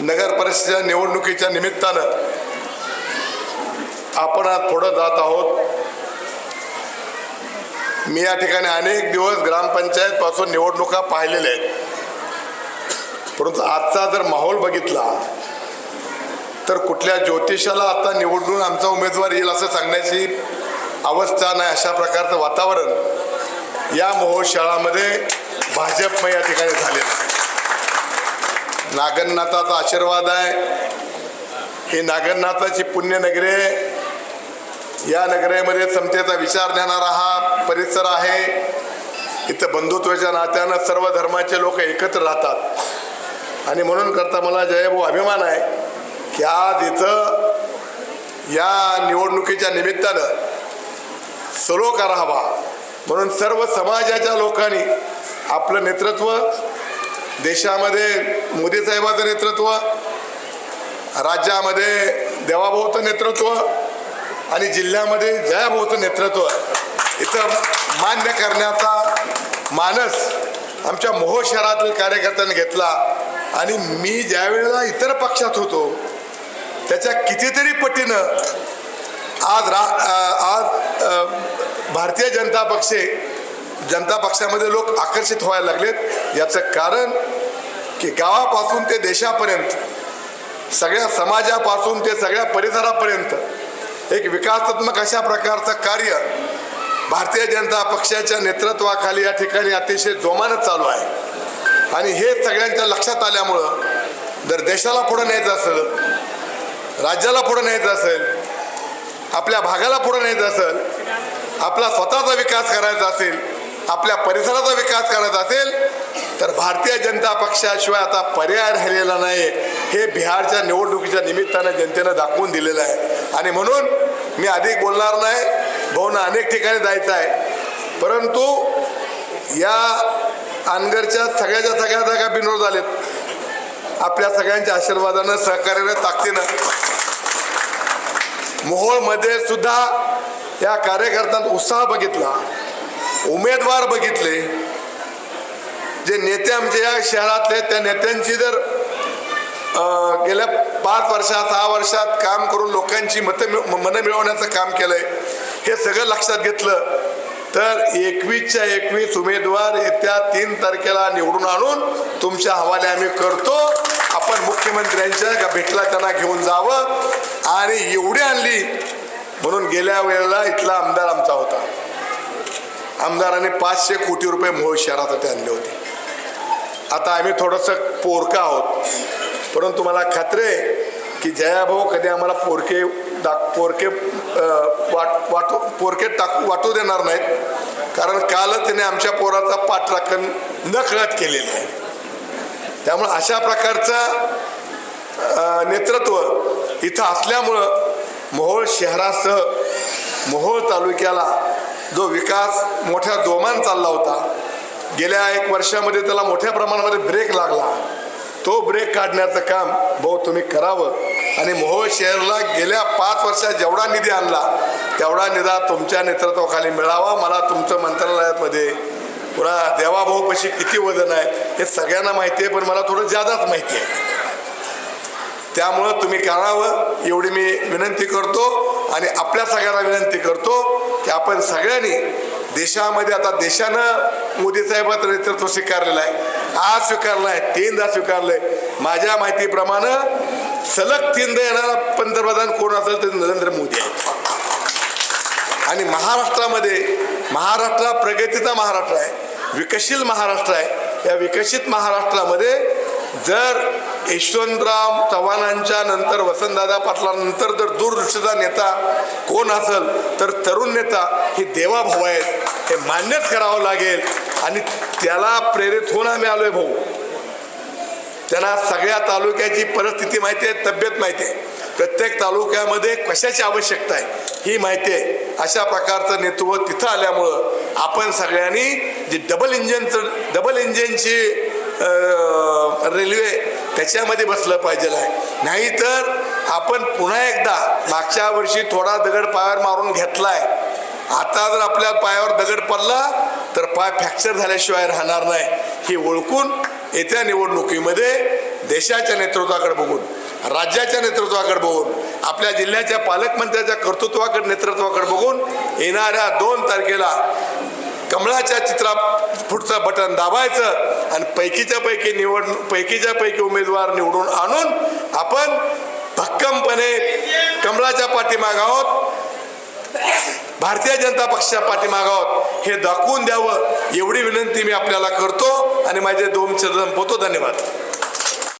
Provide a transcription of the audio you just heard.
नगर परिषदेच्या निवडणुकीच्या निमित्तानं आपण आज पुढं जात आहोत मी या ठिकाणी अनेक दिवस ग्रामपंचायतपासून निवडणुका पाहिलेल्या आहेत परंतु आजचा जर माहोल बघितला तर कुठल्या ज्योतिषाला आता निवडून आमचा उमेदवार येईल असं सांगण्याची अवस्था नाही अशा प्रकारचं वातावरण या महोत्सवामध्ये भाजपमय या ठिकाणी झालेलं आहे. नागनाथाचा आशीर्वाद आहे. ही नागनाथाची पुण्यनगरी आहे या नगरीमध्ये समतेचा विचार देणारा हा परिसर आहे. इथं बंधुत्वाच्या नात्यानं सर्व धर्माचे लोक एकत्र राहतात. आणि म्हणून करता मला जयभाऊ अभिमान आहे की आज इथं या निवडणुकीच्या निमित्तानं सलोखा राहावा. म्हणून सर्व समाजाच्या लोकांनी आपलं नेतृत्व देशामध्ये मोदी साहेबाचं नेतृत्व राज्यामध्ये देवाभाऊचं नेतृत्व आणि जिल्ह्यामध्ये जयाभाऊचं नेतृत्व इथं मान्य करण्याचा मानस आमच्या मोहो शहरातील कार्यकर्त्यांनी घेतला. आणि मी ज्यावेळेला इतर पक्षात होतो त्याच्या कितीतरी पटीनं आज रा आज भारतीय जनता पक्षे जनता पक्षामध्ये लोक आकर्षित व्हायला लागलेत. याचं कारण की गावापासून ते देशापर्यंत सगळ्या समाजापासून ते सगळ्या परिसरापर्यंत एक विकासात्मक अशा प्रकारचं कार्य भारतीय जनता पक्षाच्या नेतृत्वाखाली या ठिकाणी अतिशय जोमानं चालू आहे. आणि हे सगळ्यांच्या लक्षात आल्यामुळं जर देशाला पुढं न्यायचं असेल राज्याला पुढं न्यायचं असेल आपल्या भागाला पुढं न्यायचं असेल आपला स्वतःचा विकास करायचा असेल आपल्या परिसराचा विकास करायचा असेल तर भारतीय जनता पक्षाशिवाय आता पर्याय राहिलेला नाही. हे बिहारच्या निवडणुकीच्या निमित्तानं जनतेनं दाखवून दिलेलं आहे. आणि म्हणून मी अधिक बोलणार नाही. भाऊना अनेक ठिकाणी जायचं आहे. परंतु या अनगरच्या सगळ्याच्या सगळ्या जागा बिनोड झालेत आपल्या सगळ्यांच्या आशीर्वादानं सहकार्यानं ताकदीनं. मोहोळमध्ये सुद्धा या कार्यकर्त्यांचा उत्साह बघितला. उमेदवार बघितले. जे नेते आमच्या या शहरातले त्या नेत्यांची जर गेल्या पाच वर्षात सहा वर्षात काम करून लोकांची मतं मिळ मनं मिळवण्याचं काम केलंय हे सगळं लक्षात घेतलं तर एकवीसच्या एकवीस उमेदवार येत्या तीन तारखेला निवडून आणून तुमच्या हवाले आम्ही करतो. आपण मुख्यमंत्र्यांच्या भेटला त्यांना घेऊन जावं. आणि एवढी आणली म्हणून गेल्या वेळेला इथला आमदार आमचा होता. आमदाराने पाचशे कोटी रुपये मोहोळ शहरासाठी आणले होते. आता आम्ही थोडंसं पोरका आहोत. परंतु मला खात्री आहे की जयाभाऊ कधी आम्हाला पोरके दाख पोरके वाट वाटू पोरके टाकू वाटू देणार नाहीत. कारण कालच त्याने आमच्या पोराचा पाठराखण नकळत केलेलं आहे. त्यामुळं अशा प्रकारचा नेतृत्व इथं असल्यामुळं मोहोळ शहरासह मोहोळ तालुक्याला जो विकास मोठ्या जोमान चालला होता. गेल्या एक वर्षामध्ये त्याला मोठ्या प्रमाणामध्ये ब्रेक लागला. तो ब्रेक काढण्याचं काम भाऊ तुम्ही करावं. आणि मोहोळ शहरला गेल्या पाच वर्षात जेवढा निधी आणला तेवढा निधा तुमच्या नेतृत्वाखाली मिळावा. मला तुमचं मंत्रालयामध्ये पुन्हा देवाभाऊपाशी किती वजन आहे हे सगळ्यांना माहिती आहे पण मला थोडं जादाच माहिती आहे. त्यामुळं तुम्ही करावं एवढी मी विनंती करतो आणि आपल्या सगळ्यांना विनंती करतो की आपण सगळ्यांनी देशामध्ये आता देशानं मोदी साहेबांचं नेतृत्व स्वीकारलेलं आहे. आज स्वीकारलं आहे तीनदा आहे. माझ्या माहितीप्रमाणे सलग तीनदा येणारा पंतप्रधान कोण असेल तर नरेंद्र मोदी आहे आणि महाराष्ट्रामध्ये महाराष्ट्र हा प्रगतीचा महाराष्ट्र आहे विकसित महाराष्ट्र आहे. या विकसित महाराष्ट्रामध्ये जर यशवंतराव चव्हाणांच्या नंतर वसंतदादा पाटलानंतर जर दूरदृष्टीचा नेता कोण असेल तर तरुण नेता हे देवाभाऊ आहेत. हे मान्यच करावं लागेल. आणि त्याला प्रेरित होऊन आम्ही आलोय भाऊ. त्यांना सगळ्या तालुक्याची परिस्थिती माहिती आहे तब्येत माहिती आहे. प्रत्येक तालुक्यामध्ये कशाची आवश्यकता आहे ही माहिती आहे. अशा प्रकारचं नेतृत्व तिथं आल्यामुळं आपण सगळ्यांनी जे डबल इंजिनचं डबल इंजिनची रेल्वे त्याच्यामध्ये बसलं पाहिजे आहे. नाहीतर आपण पुन्हा एकदा मागच्या वर्षी थोडा दगड पायावर मारून घेतलाय. आता जर आपल्या पायावर दगड पडला तर पाय फ्रॅक्चर झाल्याशिवाय राहणार नाही. हे ओळखून येत्या निवडणुकीमध्ये देशाच्या नेतृत्वाकडे बघून राज्याच्या नेतृत्वाकडे बघून आपल्या जिल्ह्याच्या पालकमंत्र्याच्या कर्तृत्वाकडे नेतृत्वाकडे बघून येणाऱ्या दोन तारखेला कमळाच्या चित्रा पुढचं बटन दाबायचं आणि पैकीच्या पैकी निवड पैकीच्या पैकी उमेदवार निवडून आणून आपण भक्कमपणे कमळाच्या पाठीमाग आहोत. भारतीय जनता पक्षाच्या पाठीमाग आहोत. हे दाखवून द्यावं एवढी विनंती मी आपल्याला करतो आणि माझे दोन शब्द संपवतो धन्यवाद.